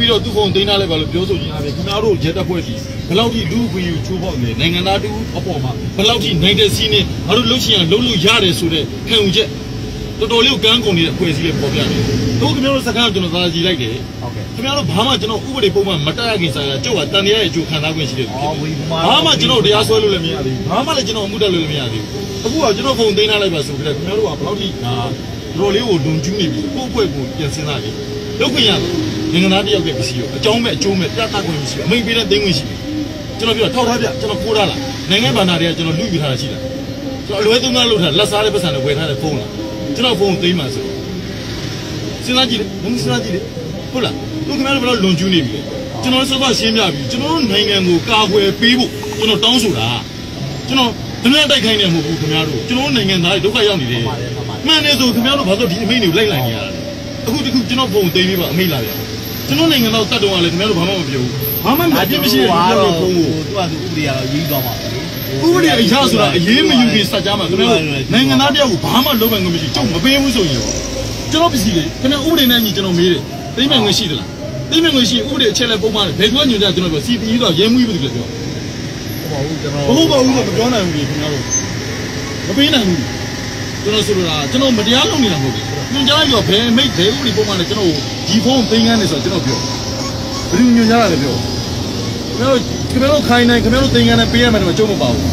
ပြီးတော့သူ့ဖုန်းသိမ်းထားလိုက်ပါလို့ပြောဆိုခြင်းအပြင်ခင်ဗျားတို့ရဲတပ်ဖွဲ့ကြီးဘယ်လောက်ထိလူ့အခွင့်အရေးချိုးဖောက်နေနိုင်ငံသားတူအပေါ်မှာဘယ်လောက်ထိနိုင်တဲ့စီးနေငါတို့လှုပ်ရှင်ရလှုပ်လို့ရတယ်ဆိုတဲ့ခံယူချက်တော်တော်လေးကိုကန်းကုန်နေတဲ့အဖွဲ့အစည်းလေးပေါ်ပြနေတယ်တို့ခင်ဗျားတို့စကားကျွန်တော်သာကြည့်လိုက်တယ်ဟုတ်ကဲ့ခင်ဗျားတို့ဘာမှကျွန်တော်ဥပဒေပုံမှန်မတက်ရခင်ဆိုင်ရာကျုပ်ကတန်တရားရဲ့အကျိုးခံစားခွင့်ရှိတယ်အော်ဝီမာဘာမှကျွန်တော်တရားစွဲလို့လည်းမရသေးဘူးဘာမှလည်းကျွန်တော်အမှုတက်လို့လည်းမရသေးဘူးအခုကကျွန်တော်ဖုန်းသိမ်းထားလိုက်ပါဆိုပြီးတော့ခင်ဗျားတို့ကဘယ်လောက်ထိဒါ တော်လေးကိုလုံကျူးနေပြီကိုယ့်အဖွဲ့ကိုပြန်စဉ်းစားပြီလုပ်ခွင့်ရတယ်နိုင်ငံသားတယောက်ရဲ့ပစ္စည်းကိုအကြောင်းမဲ့အကျိုးမဲ့ပြသခွင့်မရှိဘူးအမိန်ပေးတဲ့သိမ်းခွင့်ရှိတယ်ကျွန်တော်ပြောထောက်ထားပြကျွန်တော်ခိုးထားလားနိုင်ငံဗန္ဒာတွေကကျွန်တော်လူယူထားတာရှိလားကျွန်တော်အလွဲသုံးသားလုပ်ထားလက်စားတဲ့ပတ်စံတွေဝယ်ထားတဲ့ဖုန်းလားကျွန်တော်ဖုန်းသိမ်းပါဆိုစဉ်းစားကြည့်လေဘုံစဉ်းစားကြည့်လေဟုတ်လားတို့ခင်ဗျားတို့ဘယ်တော့လုံကျူးနေပြီလဲကျွန်တော်စသရှင်းပြပြီကျွန်တော်တို့နိုင်ငံကိုကာကွယ်ပေးဖို့ကျွန်တော်တောင်းဆိုတာကျွန်တော်ဒဏ္ဍတိုက်ခိုင်းနေမှာမဟုတ်ဘူးခင်ဗျားတို့ကျွန်တော်တို့နိုင်ငံသားတွေဒုက္ခရောက်နေတယ် မှန်တယ်ဆိုခင်ဗျားတို့ဘာလို့ဒီအမိန့်တွေကိုလိုက်လိုက်နေရတာလဲအခုတခုကျွန်တော်ပုံသိမ်းပြီးပါအမိန့်လာပြန်ကျွန်တော်နိုင်ငံသားတတ်တော်ကလည်းခင်ဗျားတို့ဘာမှမပြောဘူးဘာမှမပြစ်မရှိတဲ့လူပြောလို့ဖုန်းကိုသူကသူဥပဒေကတော့ရေးသွားပါလေဥပဒေအရာဆိုတာအရေးမယူခင်စัจ जा မှာခင်ဗျားတို့နိုင်ငံသားတယောက်ကိုဘာမှလုပ်ပိုင်ခွင့်မရှိကျုပ်မပေးဘူးဆိုရင်ကျွန်တော်ပစ္စည်းလေခင်ဗျားဥပဒေနဲ့ညီကျွန်တော်မေးတယ်သိမ်းမဲ့ငွေရှိသလားသိမ်းမဲ့ငွေရှိဥပဒေအချက်လက်ပုံမှန်ဘယ်ကွညွှန်ကြကျွန်တော်ပြော CPE တော့ရဲမှုကြီးပဲပြောဟုတ်ပါဘူးကျွန်တော်ဘဟုတ်ပါဘူးဆိုမပြောနိုင်ဘူးခင်ဗျားတို့မပေးနိုင်ဘူး ကျွန်တော်ဆိုလိုတာကျွန်တော်မတရားလုပ်နေတာမဟုတ်ဘူးညွှန်ကြားရောဘယ်မိတ်ဘယ်ဥပဒေပုံမှန်နဲ့ကျွန်တော်ဒီဖုန်းသိမ်းခန်းနေဆိုတော့ကျွန်တော်ပြောဘယ်လိုညွှန်ကြားရလဲပြောခင်ဗျားတို့ခင်ဗျားတို့ခိုင်းနိုင်ခင်ဗျားတို့သိမ်းခန်းနဲ့ပေးရမယ်တော့ကျုံးမပါဘူး